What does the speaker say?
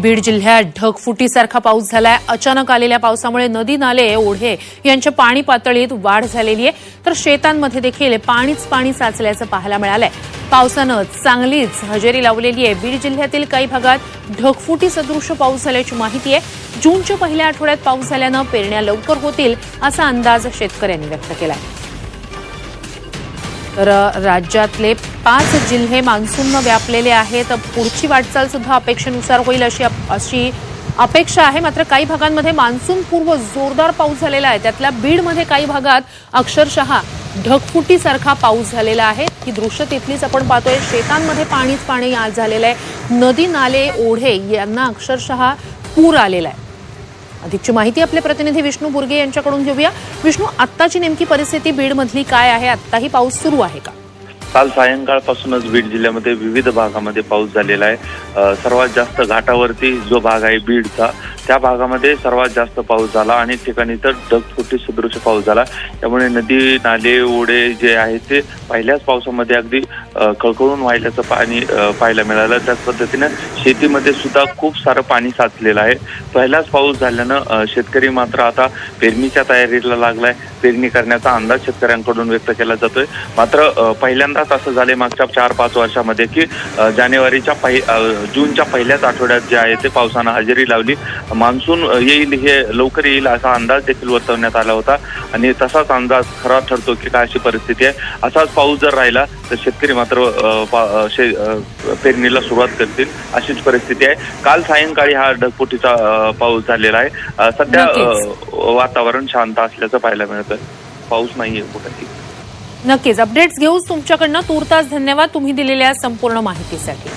बीड जिल्ह्यात ढगफुटीसारखा पाऊस झालाय. अचानक आलेल्या पावसामुळे नदी नाले ओढे यांच्या पाणी पातळीत वाढ झालेली आहे. तर शेतांमध्ये देखील पाणीच पाणी साचल्याचं पाहायला मिळालंय. पावसानं चांगलीच हजेरी लावलेली आहे. बीड जिल्ह्यातील काही भागात ढगफुटी सदृश पाऊस झाल्याची माहिती आहे. जूनच्या पहिल्या आठवड्यात पाऊस झाल्यानं पेरण्या लवकर होतील असा अंदाज शेतकऱ्यांनी व्यक्त केला आहे तर राज्यातले पाच जिल्हे मान्सूननं व्यापलेले आहेत. पुढची वाटचाल सुद्धा अपेक्षेनुसार होईल अशी अप- अशी अपेक्षा आहे. मात्र काही भागांमध्ये मान्सून पूर्व जोरदार पाऊस झालेला आहे. त्यातल्या बीडमध्ये काही भागात अक्षरशः ढगफुटीसारखा पाऊस झालेला आहे. ही दृश्य तिथलीच आपण पाहतोय. शेतांमध्ये पाणीच पाणी आज झालेलं आहे. नदी नाले ओढे यांना अक्षरशः पूर आलेला आहे. अधिकची माहिती आपले प्रतिनिधी विष्णू बुर्गे यांच्याकडून घेऊया. विष्णू आत्ताची नेमकी परिस्थिती बीडमधली काय आहे? आत्ताही पाऊस सुरू आहे का? काल सायंकाळपासूनच बीड जिल्ह्यामध्ये विविध भागामध्ये पाऊस झालेला आहे. सर्वात जास्त घाटावरती जो भाग आहे बीडचा त्या भागामध्ये सर्वात जास्त पाऊस झाला अनेक ठिकाणी तर ढगफुटी सदृश पाऊस झाला. त्यामुळे नदी नाले ओढे जे आहेत ते पहिल्याच पावसामध्ये अगदी कळकळून वाहिल्याचं पाणी पाहायला मिळालं. त्याच पद्धतीनं शेतीमध्ये सुद्धा खूप सारं पाणी साचलेलं आहे. पहिलाच पाऊस झाल्यानं शेतकरी मात्र आता पेरणीच्या तयारीला लागलाय. पेरणी करण्याचा अंदाज शेतकऱ्यांकडून व्यक्त केला जातोय. मात्र पहिल्यांदाच असं झाले मागच्या चार पाच वर्षामध्ये की जानेवारीच्या पहि जूनच्या पहिल्याच आठवड्यात जे आहे ते पावसानं हजेरी लावली. मान्सून येईल हे लवकर येईल असा अंदाज देखील वर्तवण्यात आला होता. आणि तसाच अंदाज खरा ठरतो की काय अशी परिस्थिती आहे. असाच पाऊस जर राहिला तर शेतकरी मात्र पेरणीला सुरुवात करतील अशीच परिस्थिती आहे. काल सायंकाळी हा ढगफुटीचा अ, पाऊस झालेला आहे. सध्या वातावरण शांत असल्याचं पाहायला मिळतं पाऊस नाहीये कुठेही. नक्कीच. अपडेट्स घेऊच तुमच्याकडनं. तूर्तास धन्यवाद तुम्ही दिलेल्या संपूर्ण माहितीसाठी.